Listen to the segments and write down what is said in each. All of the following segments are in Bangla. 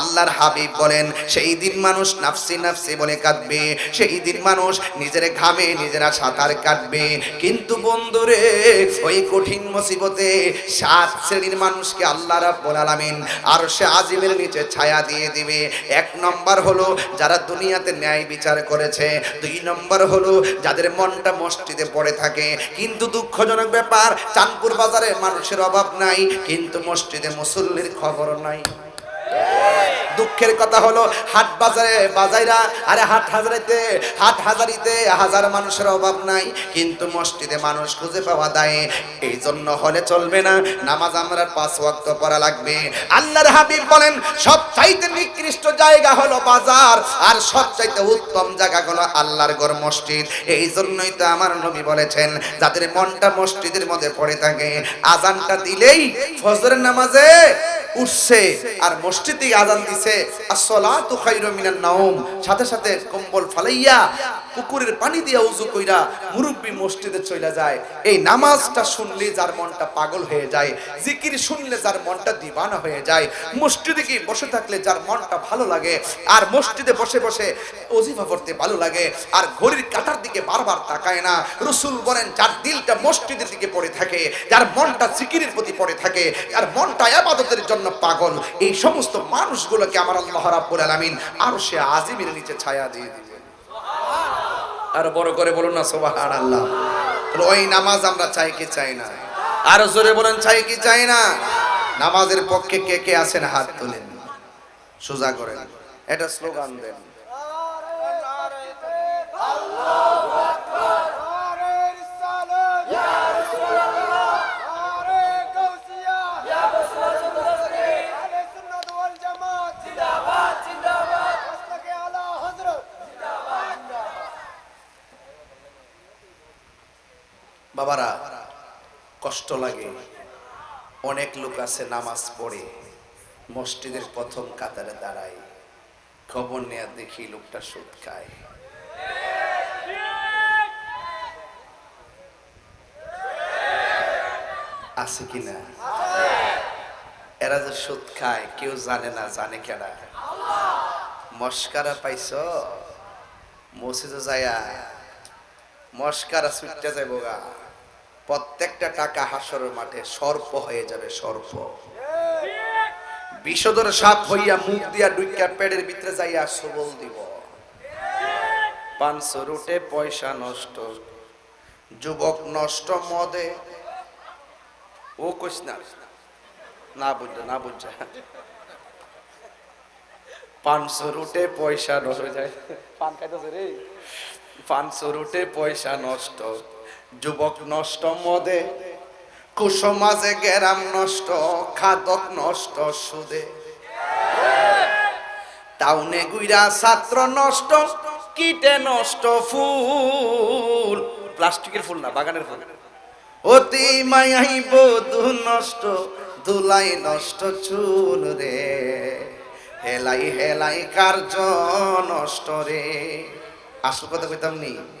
আল্লাহর হাবিব বলেন, সেই দিন মানুষ নাফসি নাফসি বলে কাঁদবে, সেই দিন মানুষ নিজের ঘামে নিজেরা সাঁতার কাটবে। কিন্তু বন্ধুরে, ওই কঠিন মুসিবতে সাত শ্রেণির মানুষকে আল্লাহ রাব্বুল আলামিন আর সে আজিমের নিচে ছায়া দিয়ে দিবে। এক নম্বর হলো যারা দুনিয়াতে ন্যায় বিচার করেছে, দুই নম্বর হলো যাদের মনটা মসজিদে পড়ে থাকে। কিন্তু দুঃখজনক ব্যাপার, চাঁদপুর বাজারে মানুষের অভাব নাই, কিন্তু মসজিদে মুসল্লির খবর নাই। দুঃখের কথা হলো, হাট বাজারে বাজাইরা, আরে হাট হাজারিতে হাট হাজারিতে হাজার মানুষের অভাব নাই, কিন্তু মসজিদে মানুষ খুঁজে পাওয়া দেয় এই জন্য হলে চলবে না, নামাজ আমরা পাঁচ ওয়াক্ত পড়া লাগবে। আল্লাহর হাবিব বলেন সব চাইতে নিকৃষ্ট জায়গা হলো বাজার, আর সব চাইতে উত্তম জায়গা হলো আল্লাহর গড় মসজিদ। এই জন্যই তো আমার নবী বলেছেন, যাদের মনটা মসজিদের মধ্যে পড়ে থাকে, আজানটা দিলেই ফজরের নামাজে উঠছে, আর মসজিদ আজান দিছে আসসালাতু খায়রু মিনান নাওম। সাথে সাথে কম্বল ফালাইয়া পুকুরের পানি দিয়া উজু কইরা মুরব্বি মসজিদে চলে যায়। এই নামাজটা শুনলে যার মনটা পাগল হয়ে যায়, জিকির শুনলে যার মনটা দিবানা হয়ে যায়। মসজিদে গিয়ে বসে থাকলে যার মনটা ভালো লাগে, আর মসজিদে বসে বসে অজিফা পড়তে ভালো লাগে, আর ঘড়ির কাটার দিকে বারবার তাকায় না। রসুল বলেন, যার দিলটা মসজিদের দিকে পড়ে থাকে, যার মনটা জিকিরের প্রতি পড়ে থাকে, যার মনটা আবাদতের জন্য পাগল, এই সমস্ত মানুষগুলোকে আমার আল্লাহ রাব্বুল আলামিন আর সে আজিমের নিচে ছায়া দিয়ে দিবেন আর বড় করে বলুন না, সুবহানাল্লাহ। তাহলে ওই নামাজ আমরা চাই কি চাই না? আর জোরে বলেন, চাই কি চাই না? নামাজের পক্ষে কে কে আছেন? হাত তুলেন। সোজা করেন। এটা স্লোগান দেন। বাবারা, কষ্ট লাগে। অনেক লোক আছে নামাজ পড়ে, মসজিদের প্রথম কাতারে দাঁড়ায়। খবর নেয়া দেখি লোকটা সুদ খায়। আছে কিনা এরা যে সুদ খায়, কেউ জানে না, জানে কেনা মস্কারা পাইছ? মসজিদে যায়া মস্কারা ছুটতে যাব গা। প্রত্যেকটা টাকা হাসরের মাঠে সর্প হয়ে যাবে সর্প। বিষদর সাপ হইয়া মুখ দিয়া ডুইকা পেটের ভিতরে যাইয়া সবল দিব। পাঁচশো রুটে পয়সা নষ্ট যুবক নষ্ট মদে। ও কইস না না বুঝ না বুঝ। পাঁচশো রুটে পয়সা নষ্ট হয়ে যায় পান খাইতেছে রে। পাঁচশো রুটে পয়সা নষ্ট। যুবক নষ্ট মদে কুসমাজে গেরাম নষ্ট, খাদক নষ্ট সুদে। টাউনে গুইরা ছাত্র নষ্ট, কিটে নষ্ট ফুল। প্লাস্টিকের ফুল না, বাগানের ফুল। অতি মায়াই বধু নষ্ট, দুলাই নষ্ট চুল রে। হেলাই হেলাই কার্য নষ্ট রে। আসল কথা কইতাম নি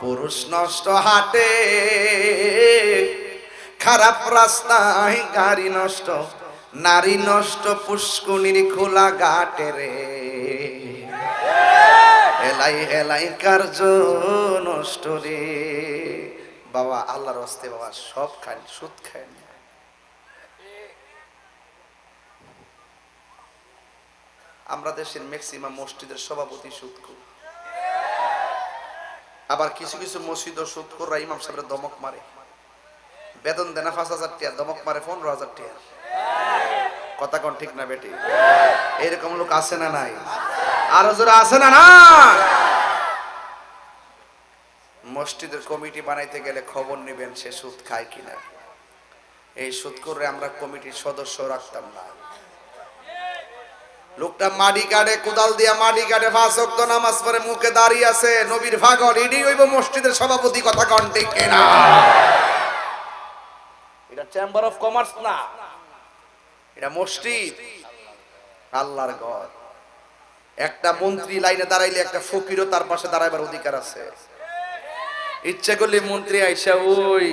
পুরুষ নষ্ট হাটে, খারাপ রাস্তায় গাড়ি নষ্ট, নারী নষ্ট পুষ্কুনির খোলা ঘাটে রে। হেলাই হেলাই কার্য নষ্ট রে। বাবা, আল্লাহর হস্তে বাবা, সব খায়, সুদ খায় আমরা দেশের ম্যাক্সিমাম মসজিদের সভাপতি সুদকু আবার কিছু কিছু মসজিদ ও সুদকুররা ইমাম সাহেবের দমক মারে। বেতন দেনা পাঁচ হাজার টিয়া, দমক মারে পনেরো হাজার টিয়া। কথা কোন ঠিক না বেটি? এরকম লোক আছে না নাই? আরও জোরে আছে না না মসজিদের কমিটি বানাইতে গেলে খবর নেবেন সে সুদ খায় কিনা। এই সুদ করে আমরা কমিটির সদস্য রাখতাম না। লোকটা মাটি কাটে কোদাল দিয়া মাটি কাটে ওয়াক্ত নামাজ পরে মুখে দাঁড়িয়ে আছে নবীর ভাগর এডি হইব মসজিদের সভাপতি কথা কন ঠিক কিনা? এটা চেম্বার অফ কমার্স না। এটা মসজিদ। আল্লাহর ঘর। একটা মন্ত্রী লাইনে দাঁড়াইলে একটা ফকিরও তার পাশে দাঁড়াইবার অধিকার আছে। ইচ্ছে করলে মন্ত্রী আইসা ওই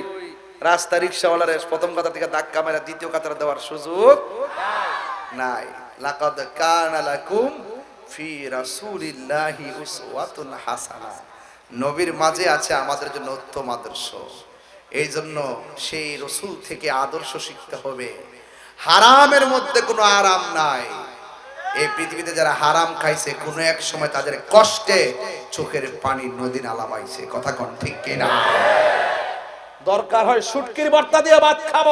রাস্তা রিক্সাওয়ালার প্রথম কাতার থেকে ধাক্কা মেরা দ্বিতীয় কাতার দেওয়ার সুযোগ নাই। লাকাদ কানা লাকুম ফি রাসূলিল্লাহি উসওয়াতুন হাসানা। নবীর মাঝে আছে আমাদের জন্য উত্তম আদর্শ। এই জন্য সেই রসুল থেকে আদর্শ শিখতে হবে। হারামের মধ্যে কোনো আরাম নাই। এই পৃথিবীতে যারা হারাম খাইছে, কোনো এক সময় তাদের কষ্টে চোখের পানি নদী নালা পাইছে কথা কোন ঠিক কিনা? দরকার হয় শুটকির ভর্তা দিয়ে ভাত খাব।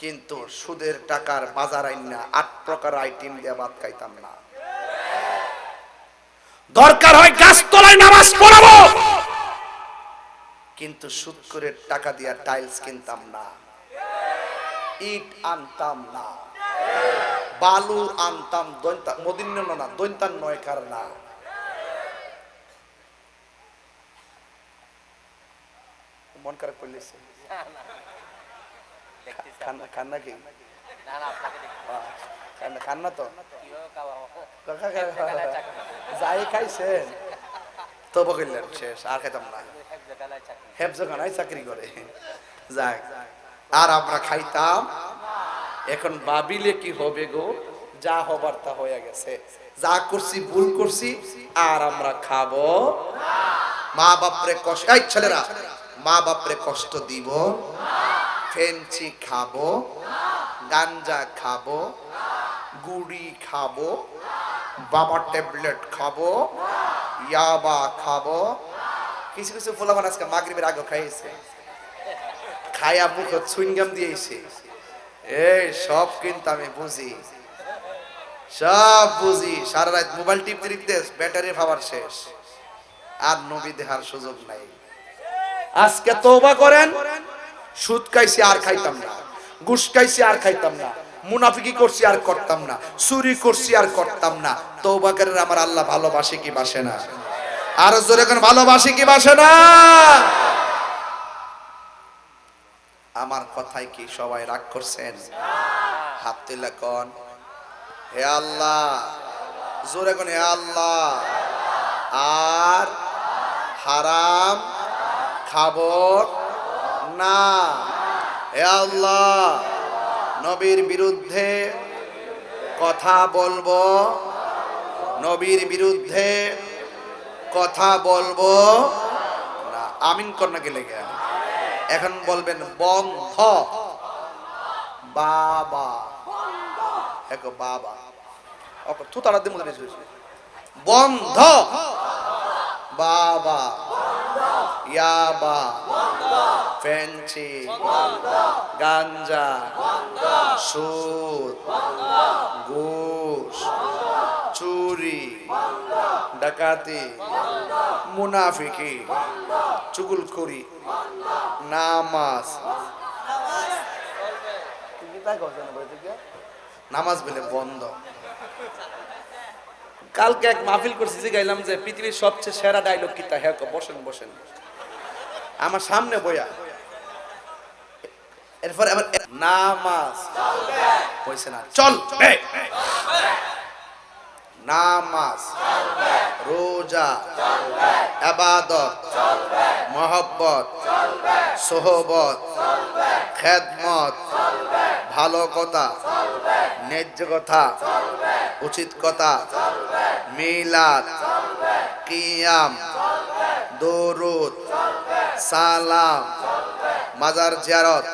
কিন্তু সুদের টাকার বাজার আইনা আট প্রকার আইটেম দিয়ে ভাত খাইতাম না। দরকার হয় গাছতলায় নামাজ পড়াবো। কিন্তু সুদ করে টাকা দিয়া টাইলস কিনতাম না। ইট আনতাম না। বালু আনতাম, দৈন্তা মদিন্য না দৈন্তান নয় কার না। মন খারাপ করলেছে? খান্না খান্না কি আহ, খান্না খান্না তো যাই খাইছেন শেষ আর খাইতাম না। হেফজখানায় চাকরি করে যাক আর আমরা খাইতাম। এখন ভাবিলে কি হবে গো? যা হবার তা হয়ে গেছে। যা করছি ভুল করছি আর আমরা খাব মা বাপরে কষ্ট এই ছেলেরা মা বাপরে কষ্ট দিব ফেঞ্চি খাব, গাঞ্জা খাব, গুড়ি খাব বাবা ট্যাবলেট খাব, ইয়াবা খাব। কিছু কিছু ফোলাবান আজকে মাগরিবের আগে খাইছে। খায়া মুখ চুইনগাম দিয়েছে। এই সব কিন্তু আমি বুঝি। সব বুঝি। সারা রাত মোবাইল টিপতে টিপতে ব্যাটারি পাওয়ার শেষ। আর নবী দেখার সুযোগ নাই। আজকে তওবা করেন। সুদ খাইছি আর খাইতাম না। ঘুষ খাইছি আর খাইতাম না। মুনাফিকি করছি আর করতাম না। চুরি করছি আর করতাম না। তওবা করেন আমার আল্লাহ ভালোবাসে কি বাসে না? আর জোরে কোন ভালোবাসে কি বাসে না? আমার কথায় কি সবাই রাগ করছেন? হাত তুলে কন? হে আল্লাহ। জোরে কোন, হে আল্লাহ। আর হারাম খাব না। হে আল্লাহ, নবীর বিরুদ্ধে কথা বলব, নবীর বিরুদ্ধে কথা বলব না। আমিন কন্যা গেলে গেল এখন বলবেন, বন্ধ। বাবা। এক বাবা। ওকে তু তারা দিমু বন্ধ। বাবা। ইয়াবা ফেন্সি গাঞ্জা সুদ ঘুষ চুরি ডাকাতি মুনাফিকি চুগুলখড়ি নামাজ। নামাজ বলে বন্ধ। কালকে এক মাহফিল করছি যে গাইলাম যে পৃথিবীর সবচেয়ে সেরা ডায়লগ কি তা? হ্যাঁ বসেন বসেন। আমার সামনে বইয়া। এরপরে আবার নামাজ। হয়েছে না চল। নামাজ। রোজা। আবাদত। মহব্বত। সোহবত। খেদমত। ভালো কথা। ন্যায্য কথা। উচিত কথা। মিলাদ, কিয়াম, দরুদ, সালাম, মাজার জিয়ারত,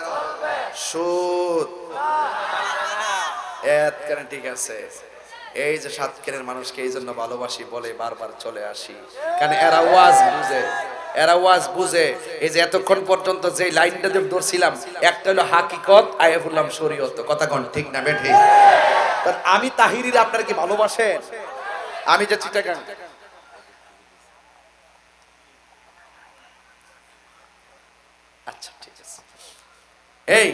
সুদ। এত কেন ঠিক আছে। এই যে সাতক্ষীরের মানুষকে এই জন্য ভালোবাসি বলে বারবার চলে আসি। কারণ এরা ওয়াজ বুঝে, এরা ওয়াজ বুঝে। এই যে এতক্ষণ পর্যন্ত যে লাইনটা ধরছিলাম একটা হলো হাকিকত আয়ে বললাম শরীয়ত। কথা কোন, ঠিক না, বেঠি? আমি তাহিরির আপনার কি ভালোবাসেন? আমি যে চিটাগাং। আচ্ছা ঠিক আছে। এই,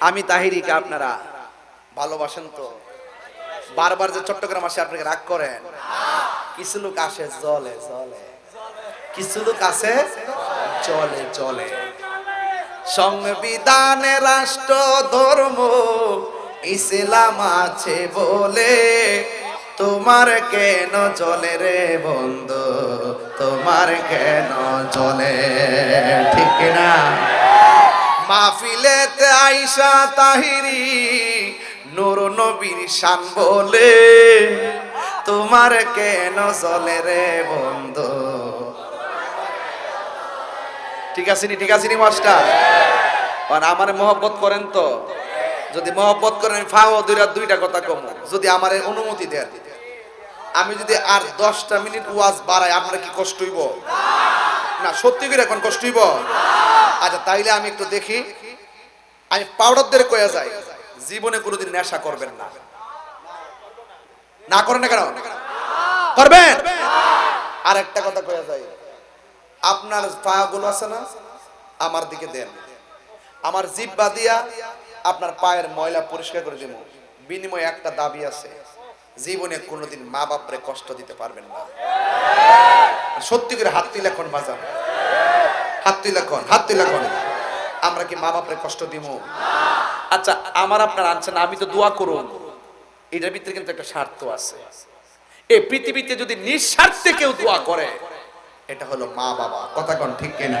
আমি তাহিরিকে আপনারা ভালোবাসেন তো? বারবার যে চট্টগ্রাম আসে আপনাকে রাগ করেন? কিছু লোক আসে, জলে জলে। কিছু লোক আছে চলে চলে সংবিধানে রাষ্ট্র, ধর্ম ইসলাম আছে বলে তোমার কেন চলে রে বন্ধু? তোমার কেন চলে? ঠিক না মাহফিলেতে আইসা তাহিরি নূর নবীর শান বলে তোমার কেন চলে রে বন্ধু? ঠিক আছে নি, ঠিক আছে নি মাস্টার? আর আমার মহব্বত করেন তো। যদি মহব্বত করেন ফাও দুইটা দুইটা কথা কম। যদি আমার অনুমতি দেন। আমি যদি আর দশটা মিনিট ওয়াজ বাড়াই, আপনার কি কষ্ট হইব? না, সত্যি করে এখন কষ্ট হইব? আচ্ছা তাইলে আমি একটু দেখি। আমি পাউডার দিয়ে কয়ে যাই। জীবনে কোনোদিন নেশা করবেন না। না করেন না কেন? করবেন? আর একটা কথা কয়ে যাই। আপনার পা গুলো আছে না? আমার দিকে দেন। আমার জিব্বা দিয়া আপনার পায়ের ময়লা পরিষ্কার করে দেব বিনিময়ে একটা দাবি আছে, জীবনে কোনোদিন মা বাপরে কষ্ট দিতে পারবেন না। সত্যি করে হাত তুলে এখন বাজান। হাত তুলে এখন হাত তুলে এখন আমরা কি মা বাপরে কষ্ট দিব আচ্ছা আমার আপনার আনছেন, আমি তো দোয়া করুন। এটার ভিতরে কিন্তু একটা স্বার্থ আছে। এই পৃথিবীতে যদি নিঃস্বার্থে কেউ দোয়া করে, এটা হলো মা বাবা। কথা কোন ঠিক কিনা?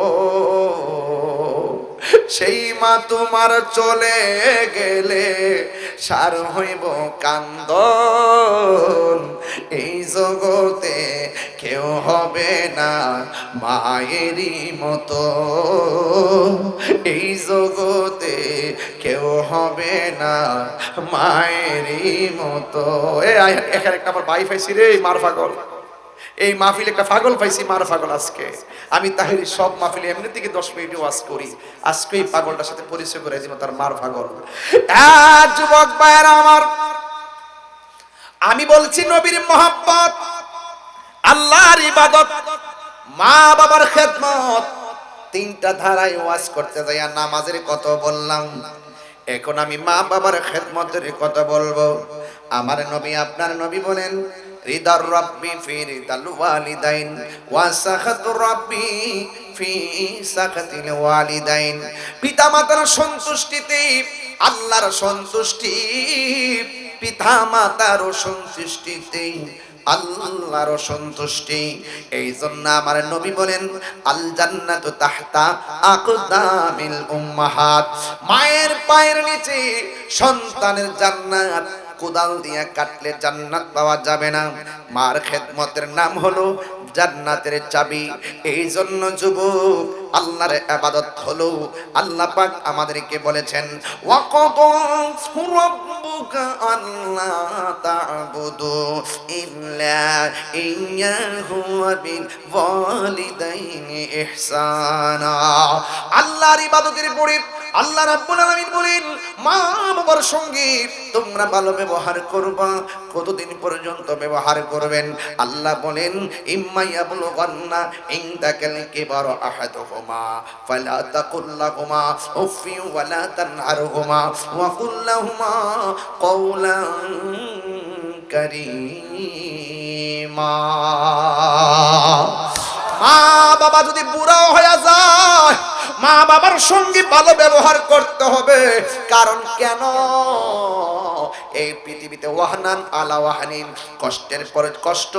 সেই মা তোমার চলে গেলে সার হইব কান্দন। এই জগতে কেউ হবে না মায়েরই মতো। এই জগতে কেউ হবে না মায়েরই মতো। এখানে একটা আমার ভাই পাইছি রে, মার এই মাহফিল একটা পাগল পাইছি, মার পাগল আজকে। আমি তাহিরি সব মাহফিলে এমনি থেকে দশ মিনিট ওয়াজ করি। আজকে এই পাগলটার সাথে পরিচয় করে দিব তার মার পাগল। যুবক ভাইয়ের আমার, আমি বলছি নবীর মোহাম্মত আল্লাহর ইবাদত, মা বাবার খেদমত। তিনটা ধারায় ওয়াজ করতে যাই আর নামাজের কত বললাম। এখন আমি মা বাবার খেদমতের কথা বলব। আমার নবী, আপনার নবী বলেন রিদার রব্বি ফি রিদাল ওয়ালিদাইন, ওয়া সাখাতুর রব্বি ফি সাখাতিল পিতা মাতার সন্তুষ্টিতে, আল্লাহর সন্তুষ্টি পিতা মাতার সন্তুষ্টিতে আল্লাহর সন্তুষ্টি। এই জন্য আমার নবী বলেন, আল জান্নাতু তাহতা আকদামিল উম্মাহাত। মায়ের পায়ের নিচে সন্তানের জান্নাত কোদাল দিয়ে কাটলে জান্নাত পাওয়া যাবে না। মার খেদমতের নাম হলো জান্নাতের চাবি। এই জন্য যুবক, আল্লাহর আবাদত হলো আল্লাহ পাক আমাদেরকে বলেছেন আল্লাহর ইবাদতের পরে আল্লাহ রাব্বুল আলামিন বলেন, মা বাবার সঙ্গে, তোমরা ভালো ব্যবহার করবা। কতদিন পর্যন্ত ব্যবহার করবেন? আল্লাহ বলেন ইম্মাইয়া বলো ইয়াবলুগান্না ইনদাকাল কিবার আহাদুহুমা, ফালা তাকুল লাহুমা উফি ওয়ালা তানহারহুমা, ওয়া কুল লাহুমা কওলান কারীমা। মা বাবা যদি বুড়াও হয়ে যায়, মা বাবার সঙ্গে ভালো ব্যবহার করতে হবে। কারণ কেন? এই পৃথিবীতে ওয়াহনান আলা ওয়াহানিন, কষ্টের পরে কষ্ট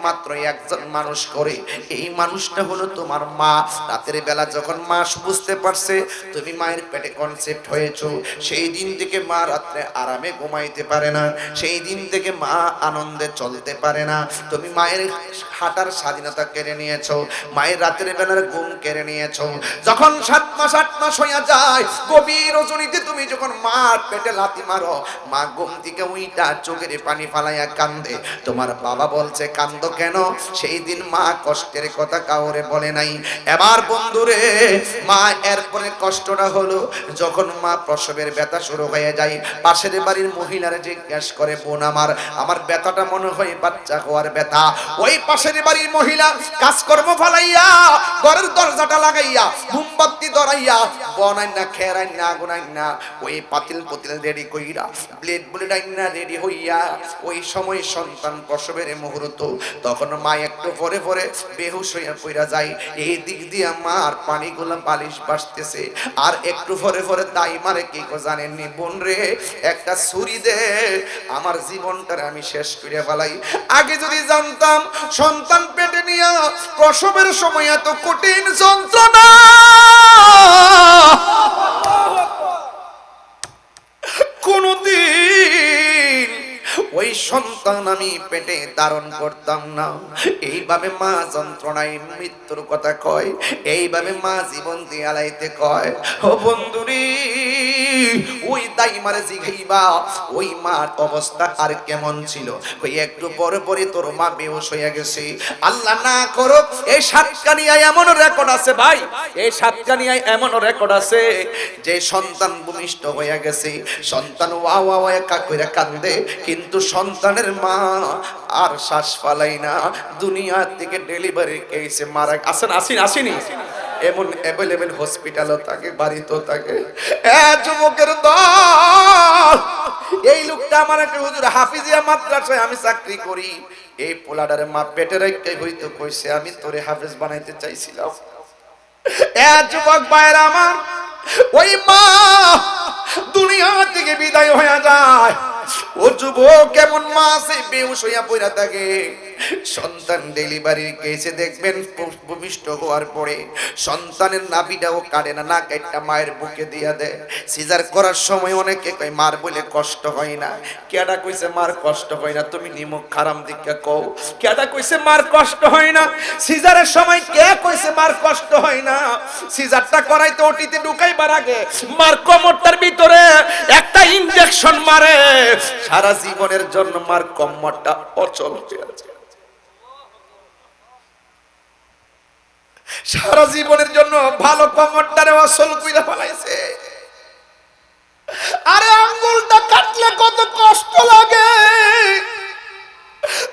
একমাত্র একজন মানুষ করে। এই মানুষটা হলো তোমার মা। রাতের বেলা যখন মা বুঝতে পারছে তুমি মায়ের পেটে কনসেপ্ট হয়েছো, সেই দিন থেকে মা রাত্রে আরামে ঘুমাইতে পারে না। সেই দিন থেকে মা আনন্দে চলতে পারে না। তুমি মায়ের হাঁটার স্বাধীনতা কেড়ে নিয়েছো, মায়ের রাতের বেলার ঘুম কেড়ে নিয়েছো। যখন সাত মাস, আট মাস হইয়া যায়, গভীর রজনীতে তুমি যখন মার পেটে লাথি মারো, মা ঘুম থেকে উইটা চোখের পানি ফালাইয়া কান্দে। তোমার বাবা বলছে, কান্দ কেন? সেই দিন মা কষ্টের কথা কাউরে বলে নাই। এবার বন্ধুরে, মা এরপরে কষ্টটা হলো যখন মা প্রসবের ব্যথা শুরু হয়ে যায়। পাশের বাড়ির মহিলারা জিজ্ঞেস করে, বোন আমার আমার ব্যথাটা মনে হয় বাচ্চা হওয়ার ব্যথা। ওই পাশের বাড়ির মহিলা কাজকর্ম ফালাইয়া, ঘরের দরজাটা লাগাইয়া, মোমবাতি ধরাইয়া বনাই না খেরাই না গুনাই না। ওই পাতিল পুতিল রেডি কইরা, ব্লেড ব্লেড না রেডি হইয়া, ওই সময় সন্তান প্রসবের মুহূর্ত তখন মা একটু পরে পরে বেহুশ হইয়া পইরা যায়। এই দিক দিয়ে মার পানিগুলো বালিশ বাসতেছে। আর একটু পরে পরে তাই মারে কি কো জানেননি? বোন রে, একটা ছুরি দে। আমার জীবনটারে আমি শেষ করে ফেলাই। আগে যদি জানতাম, সন্তান পেটে নিয়ে প্রসবের সময় এত কঠিন যন্ত্রণা। কোনদিন ওই সন্তান আমি পেটে ধারণ করতাম না। এইভাবে মা যন্ত্রণায় মৃত্যুর কথা কয়, এইভাবে মা জীবন দিয়ে আলাইতে কয়। ও বন্ধুরি ওই দাই মারে জিঘাইবা ওই মার অবস্থা আর কেমন ছিল? ওই একটু পরে পরে তোর মা বেহুশ হয়ে গেছে। আল্লাহ না করো এই সাতকানিয়ায় এমন রেকর্ড আছে ভাই। এই সাতকানিয়ায় এমন রেকর্ড আছে যে সন্তান ভূমিষ্ঠ হয়ে গেছে। সন্তান ওয়া ওয়া ওয়া একা কইরা কান্দে। কিন্তু সন্তানের মা আর শ্বাস পালাই না। দুনিয়া থেকে ডেলিভারি কেসে মারা আসেন আসিন আসিনি এমন অ্যাভেলেবেল হসপিটালও থাকে, বাড়িতেও থাকে। যুবকের দল, এই লোকটা আমার একটা হুজুর হাফিজিয়া মাদ্রাসায় আমি চাকরি করি। এই পোলাডারে মা পেটে রেখে হইতো, কইছে, আমি তোরে হাফেজ বানাইতে চাইছিলাম। এ যুবক ভাইয়ের আমার, ওই মা দুনিয়া থেকে বিদায় হয়ে যায়। ও যুবক কেমন মা আছে, বেহুশ হইয়া পড়া থাকে। সন্তান ডেলিভারির কেসে দেখবেন ভূমিষ্ঠ হওয়ার পরে সন্তানের নাভিটাও কাটে না না কাটটা মায়ের বুকে দিয়া দেয়। সিজার করার সময় অনেকে কয়, মার বলে কষ্ট হয় না। কেডা কইছে, মার কষ্ট হয় না? তুমি নিমক খারাম দিকে কও। কেডা কইছে, মার কষ্ট হয় না? সিজারের সময় কে কইছে, মার কষ্ট হয় না? সিজারটা করাইতে ওটিতে ঢুকাইবার আগে মার কমরটার ভিতরে একটা ইনজেকশন মারে। সারা জীবনের জন্য মার কমরটা অচল হয়ে আছে। সারা জীবনের জন্য ভালো কমরটারে অচল কইরা ফেলাইছে। আরে আঙ্গুলটা কাটলে কত কষ্ট লাগে।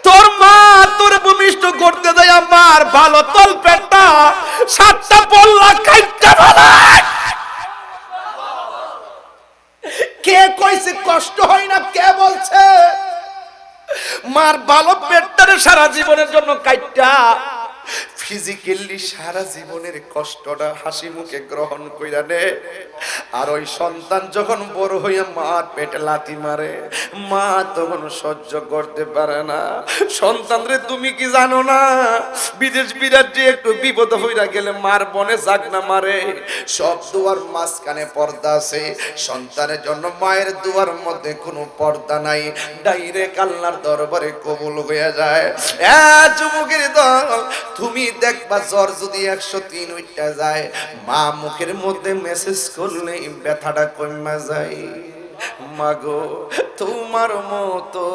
তোর মা তোর ভূমিষ্ঠ করতে দেয় আমার ভালো তল পেটটা, সাতটা পল্লা কাইটটা ফেলায়। কে কইছে কষ্ট হয় না, কে বলছে? মার ভালো পেটটারে সারা জীবনের জন্য কাইটটা। ফিজিক্যালি সারা জীবনের কষ্টটা হাসি মুখে গ্রহণ কইরা নে। আর ওই সন্তান যখন বড় হইয়া মার পেটে লাথি মারে, মা তখন সহ্য করতে পারে না। সন্তান রে, তুমি কি জানো না? বিদেশ বিরাট যে একটু বিপদ হইরা গেলে মার বনে যাক না মারে। সব দুয়ার মাঝখানে পর্দা আছে। সন্তানের জন্য মায়ের দুয়ার মধ্যে কোনো পর্দা নাই। ডাইরেক্ট আল্লাহর দরবারে কবুল হয়ে যায়। এ যুবকের দল, তুমি দেখবা জ্বর যদি একশো তিন উইটা যায়, মা মুখের মধ্যে মেসেজ করলে ব্যথাটা কমা যায়। মাগো, তোমার মতো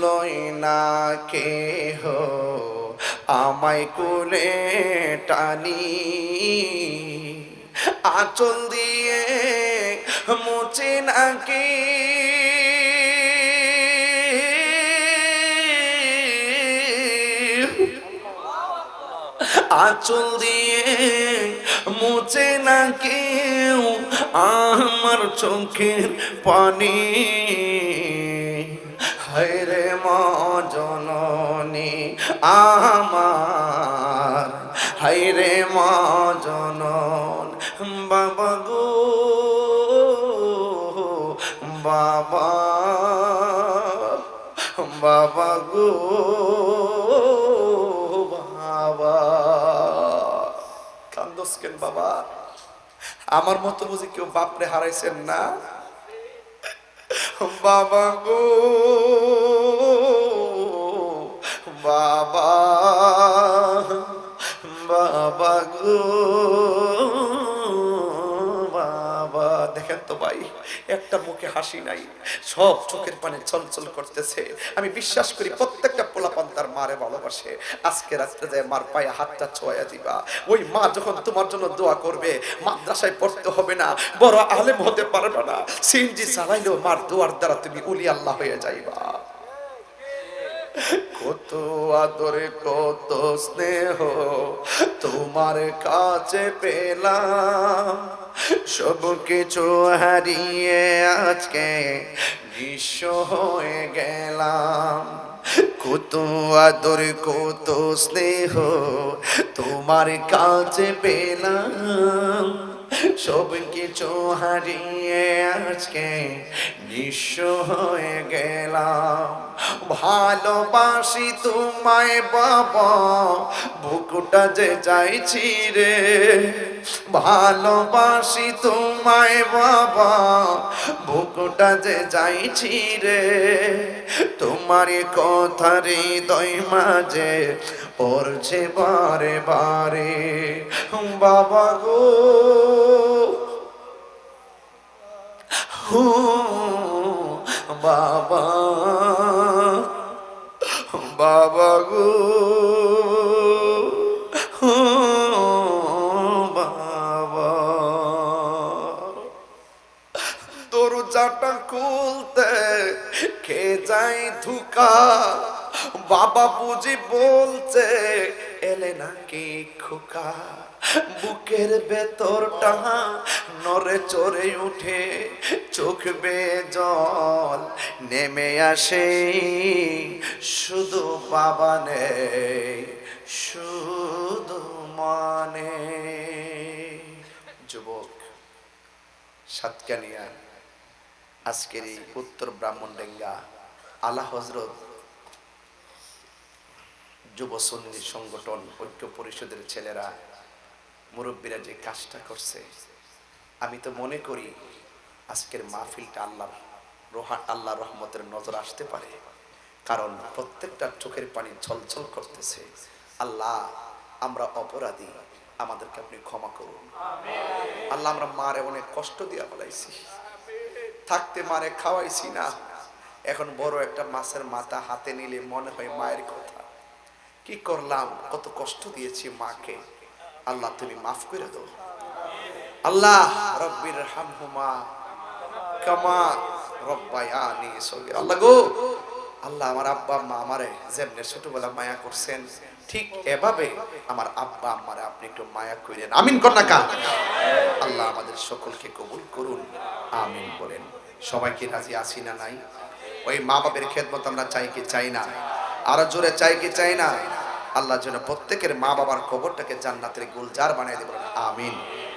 লয় না কেহ, আমায় কোলে টানি। আঁচল দিয়ে মুছে নাকি। আঁচল দিয়ে মুছে না কেউ আমার চোখের পানি। হায়রে মা জননী আমার হায়রে মা জনন বাবা গো, বাবা বাবা গো, বাবা। কান্দস কেন বাবা। আমার মতো বুঝি কেউ বাপরে হারাইছেন না? বাবা গো, বাবা বাবা গো, বাবা। দেখেন তো ভাই, একটা মুখে হাসি নাই, সব চোখের পানে চলচল করতেছে। আমি বিশ্বাস করি প্রত্যেকটা পোলাপান তার মারে ভালোবাসে। আজকে রাত্রে যায় মার পায়ে হাতটা ছোঁয়া দিবা। ওই মা যখন তোমার জন্য দোয়া করবে, মাদ্রাসায় পড়তে হবে না, বড় আলেম হতে পারবে না। সিনজি চালাইলেও মার দোয়ার দ্বারা তুমি উলি আল্লাহ হয়ে যাইবা। কত আদরে, কত স্নেহ তোমার কাছে পেলাম। সব কিছু হারিয়ে আজকে নিঃস্ব হয়ে গেলাম। কত আদর কত স্নেহ তোমার কাছে পেলাম। সব কিছু হারিয়ে আজকে নিঃস্ব হয়ে গেলাম। ভালোবাসি তোমায় বাবা, বুকুটা যে চাইছি রে। ভালোবাসি তোমায় বাবা, বুকুটা যে যাইছি রে। তোমার কথা হৃদয় মাঝে পড়ছে বারে বারে। বাবা গো হু বাবা বাবা গো বাবা। দরজাটা খুলতে কে যাই ধুকা? বাবা বুঝি বলছে, এলে নাকি খোকা? বুকের ভেতরটা নরে চড়ে উঠে, চোখ বে জল নেমে আসে। শুধু বাবা নেই, শুধু মানে যুবক সাতকানিয়া আজকের এই উত্তর ব্রাহ্মণডেঙ্গা আলা হজরত যুব সংগঠন, ঐক্য পরিষদের ছেলেরা মুরব্বীরা যে কাজটা করছে, আমি তো মনে করি আজকের মাহফিলটা আল্লাহ রোহা আল্লাহ রহমতের নজর আসতে পারে। কারণ প্রত্যেকটা চোখের পানি ছলছল করতেছে। আল্লাহ, আমরা অপরাধী, আমাদেরকে আপনি ক্ষমা করুন। আল্লাহ, আমরা মারে অনেক কষ্ট দিয়া বলাইছি থাকতে মারে খাওয়াইছি না। এখন বড় একটা মাছের মাথা হাতে নিলে মনে হয় মায়ের কথা। কি করলাম? কত কষ্ট দিয়েছি মাকে। আল্লাহ, তুমি মাফ করে দাও। আল্লাহ, রব্বির হামহুমা, কামা রব্বায়ানি সগীর। আল্লাহ গো, আল্লাহ আমার আব্বা আম্মা আমারে যেমনে ছোটবেলা মায়া করছেন, ঠিক এভাবে আমার আব্বা আম্মারে আপনি একটু মায়া করেন। আমিন কন্যা আল্লাহ আমাদের সকলকে কবুল করুন, আমিন বলেন। সবাইকে রাজি আছি না নাই? ওই মা বাবের খেদমত আমরা চাই কি চাই না? আরও জোরে চাই কি চাই না? আল্লাহ যেন প্রত্যেকের মা বাবার কবরটাকে জান্নাতের গুলজার বানিয়ে দেবেন আমিন।